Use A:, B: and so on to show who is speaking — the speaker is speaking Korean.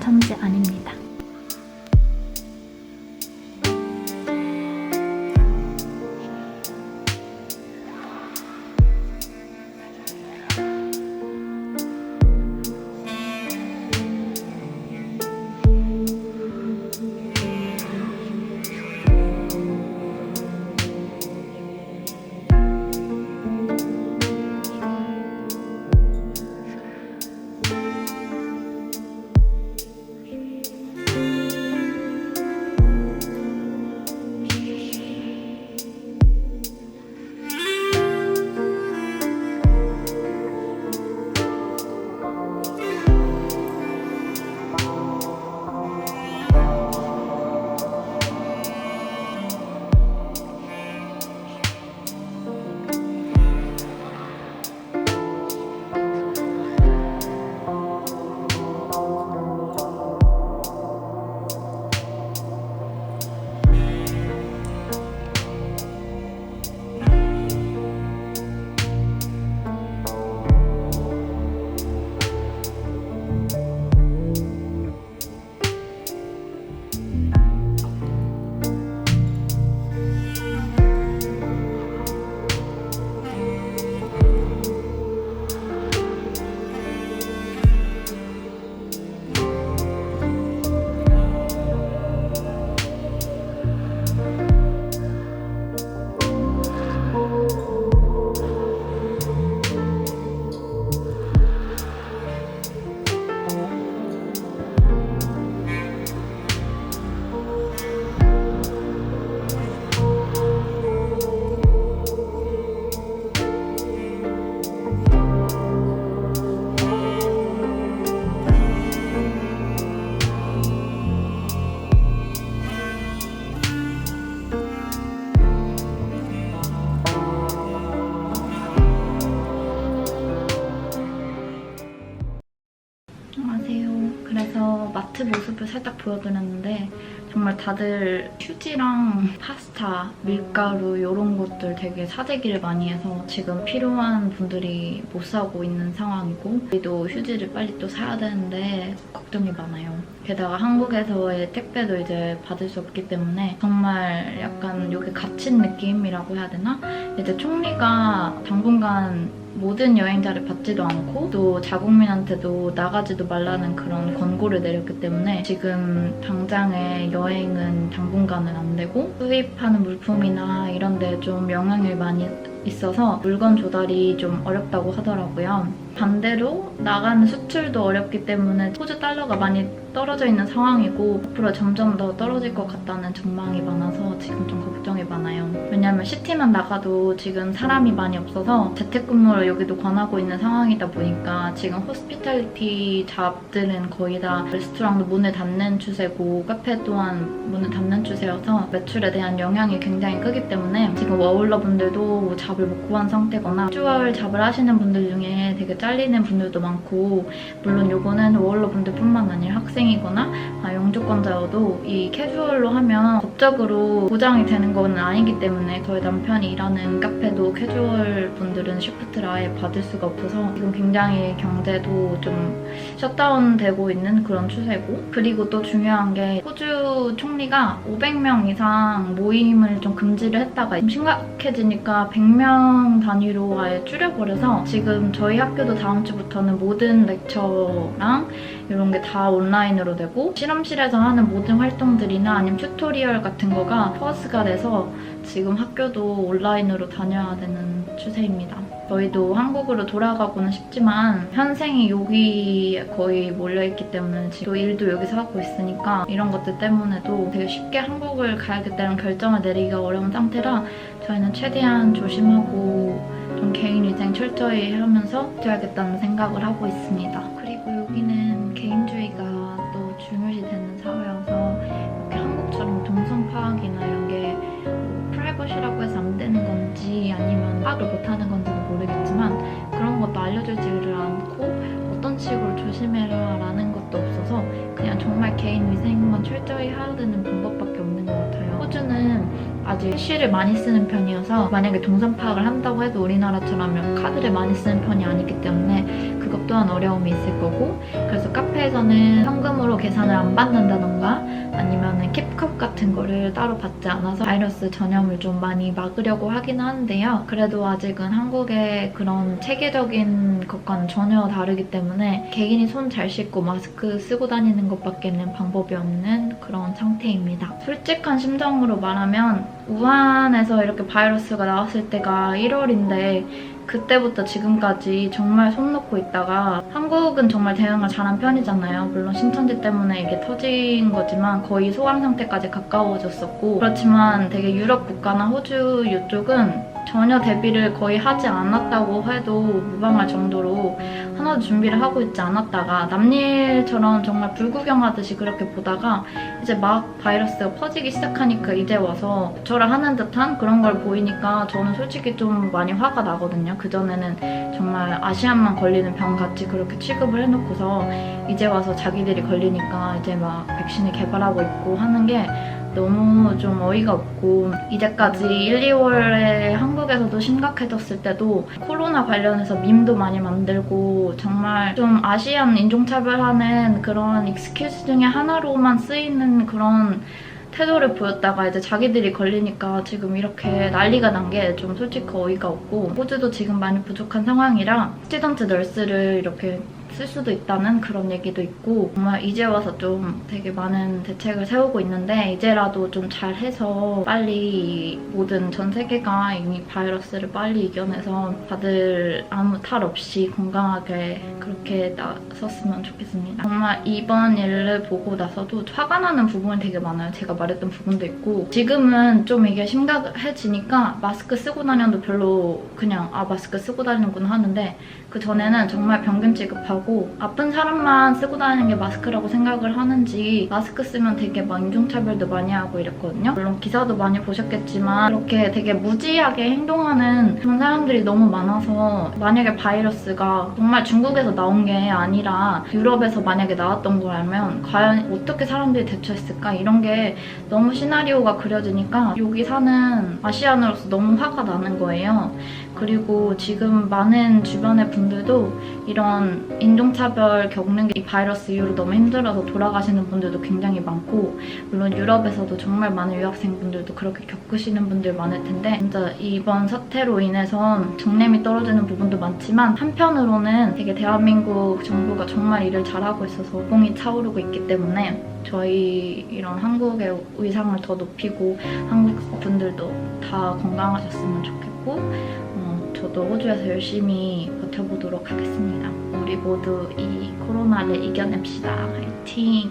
A: 신천지 아닙니다. 살짝 보여드렸는데 정말 다들 휴지랑 파스타, 밀가루 이런 것들 되게 사재기를 많이 해서 지금 필요한 분들이 못 사고 있는 상황이고 우리도 휴지를 빨리 또 사야 되는데 걱정이 많아요. 게다가 한국에서의 택배도 이제 받을 수 없기 때문에 정말 약간 여기 갇힌 느낌이라고 해야 되나? 이제 총리가 당분간 모든 여행자를 받지도 않고 또 자국민한테도 나가지도 말라는 그런 권고를 내렸기 때문에 지금 당장의 여행은 당분간은 안 되고 수입하는 물품이나 이런 데 좀 영향이 많이 있어서 물건 조달이 좀 어렵다고 하더라고요. 반대로 나가는 수출도 어렵기 때문에 호주 달러가 많이 떨어져 있는 상황이고 앞으로 점점 더 떨어질 것 같다는 전망이 많아서 지금 좀 걱정이 많아요. 왜냐면 시티만 나가도 지금 사람이 많이 없어서 재택근무를 여기도 권하고 있는 상황이다 보니까 지금 호스피탈리티 잡들은 거의 다 레스토랑도 문을 닫는 추세고 카페 또한 문을 닫는 추세여서 매출에 대한 영향이 굉장히 크기 때문에 지금 워홀러분들도 잡을 못 구한 상태거나 주월 잡을 하시는 분들 중에 되게 잘리는 분들도 많고 물론 요거는 워홀러분들뿐만 아니라 학생 이거나 아, 영주권자여도 이 캐주얼로 하면 법적으로 보장이 되는 건 아니기 때문에 저희 남편이 일하는 카페도 캐주얼 분들은 시프트를 아예 받을 수가 없어서 지금 굉장히 경제도 좀 셧다운 되고 있는 그런 추세고 그리고 또 중요한 게 호주 총리가 500명 이상 모임을 좀 금지를 했다가 좀 심각해지니까 100명 단위로 아예 줄여버려서 지금 저희 학교도 다음 주부터는 모든 렉처랑 이런 게 다 온라인으로 되고 실험실에서 하는 모든 활동들이나 아니면 튜토리얼 같은 거가 포커스가 돼서 지금 학교도 온라인으로 다녀야 되는 추세입니다. 저희도 한국으로 돌아가고는 싶지만 현생이 여기에 거의 몰려있기 때문에 지금 또 일도 여기서 하고 있으니까 이런 것들 때문에도 되게 쉽게 한국을 가야겠다는 결정을 내리기가 어려운 상태라 저희는 최대한 조심하고 좀 개인 위생 철저히 하면서 지어야겠다는 생각을 하고 있습니다. 파악을 못하는 건지는 모르겠지만 그런 것도 알려주지를 않고 어떤 식으로 조심해라 라는 것도 없어서 그냥 정말 개인 위생만 철저히 해야 되는 방법밖에 없는 것 같아요. 호주는 아직 시를 많이 쓰는 편이어서 만약에 동선 파악을 한다고 해도 우리나라처럼 카드를 많이 쓰는 편이 아니기 때문에 그것도 또한 어려움이 있을 거고 그래서 카페에서는 현금으로 계산을 안 받는다던가 아니면은 캡컵 같은 거를 따로 받지 않아서 바이러스 전염을 좀 많이 막으려고 하긴 하는데요. 그래도 아직은 한국의 그런 체계적인 것과는 전혀 다르기 때문에 개인이 손 잘 씻고 마스크 쓰고 다니는 것밖에는 방법이 없는 그런 상태입니다. 솔직한 심정으로 말하면 우한에서 이렇게 바이러스가 나왔을 때가 1월인데 그때부터 지금까지 정말 손 놓고 있다가 한국은 정말 대응을 잘한 편이잖아요. 물론 신천지 때문에 이게 터진 거지만 거의 소강 상태까지 가까워졌었고 그렇지만 되게 유럽 국가나 호주 이쪽은 전혀 대비를 거의 하지 않았다고 해도 무방할 정도로 하나도 준비를 하고 있지 않았다가 남일처럼 정말 불구경하듯이 그렇게 보다가 이제 막 바이러스가 퍼지기 시작하니까 이제 와서 저를 하는 듯한 그런 걸 보이니까 저는 솔직히 좀 많이 화가 나거든요. 그전에는 정말 아시안만 걸리는 병 같이 그렇게 취급을 해놓고서 이제 와서 자기들이 걸리니까 이제 막 백신을 개발하고 있고 하는 게 너무 좀 어이가 없고 이제까지 1, 2월에 한국에서도 심각해졌을 때도 코로나 관련해서 밈도 많이 만들고 정말 좀 아시안 인종차별하는 그런 익스큐즈 중에 하나로만 쓰이는 그런 태도를 보였다가 이제 자기들이 걸리니까 지금 이렇게 난리가 난 게 좀 솔직히 어이가 없고 호주도 지금 많이 부족한 상황이라 스튜던트 널스를 이렇게 쓸 수도 있다는 그런 얘기도 있고 정말 이제 와서 좀 되게 많은 대책을 세우고 있는데 이제라도 좀 잘해서 빨리 모든 전 세계가 이 바이러스를 빨리 이겨내서 다들 아무 탈 없이 건강하게 그렇게 나섰으면 좋겠습니다. 정말 이번 일을 보고 나서도 화가 나는 부분이 되게 많아요. 제가 말했던 부분도 있고 지금은 좀 이게 심각해지니까 마스크 쓰고 다녀도 별로 그냥 아 마스크 쓰고 다니는구나 하는데 그 전에는 정말 병균 취급하고 아픈 사람만 쓰고 다니는 게 마스크라고 생각을 하는지 마스크 쓰면 되게 막 인종차별도 많이 하고 이랬거든요. 물론 기사도 많이 보셨겠지만 이렇게 되게 무지하게 행동하는 그런 사람들이 너무 많아서 만약에 바이러스가 정말 중국에서 나온 게 아니라 유럽에서 만약에 나왔던 걸 알면 과연 어떻게 사람들이 대처했을까 이런 게 너무 시나리오가 그려지니까 여기 사는 아시안으로서 너무 화가 나는 거예요. 그리고 지금 많은 주변의 분들도 이런 인종차별 겪는 게 이 바이러스 이후로 너무 힘들어서 돌아가시는 분들도 굉장히 많고 물론 유럽에서도 정말 많은 유학생분들도 그렇게 겪으시는 분들 많을 텐데 진짜 이번 사태로 인해서 정념이 떨어지는 부분도 많지만 한편으로는 되게 대한민국 정부가 정말 일을 잘하고 있어서 공이 차오르고 있기 때문에 저희 이런 한국의 위상을 더 높이고 한국 분들도 다 건강하셨으면 좋겠고 어, 저도 호주에서 열심히 버텨보도록 하겠습니다. 우리 모두 이 코로나를 이겨냅시다. 화이팅!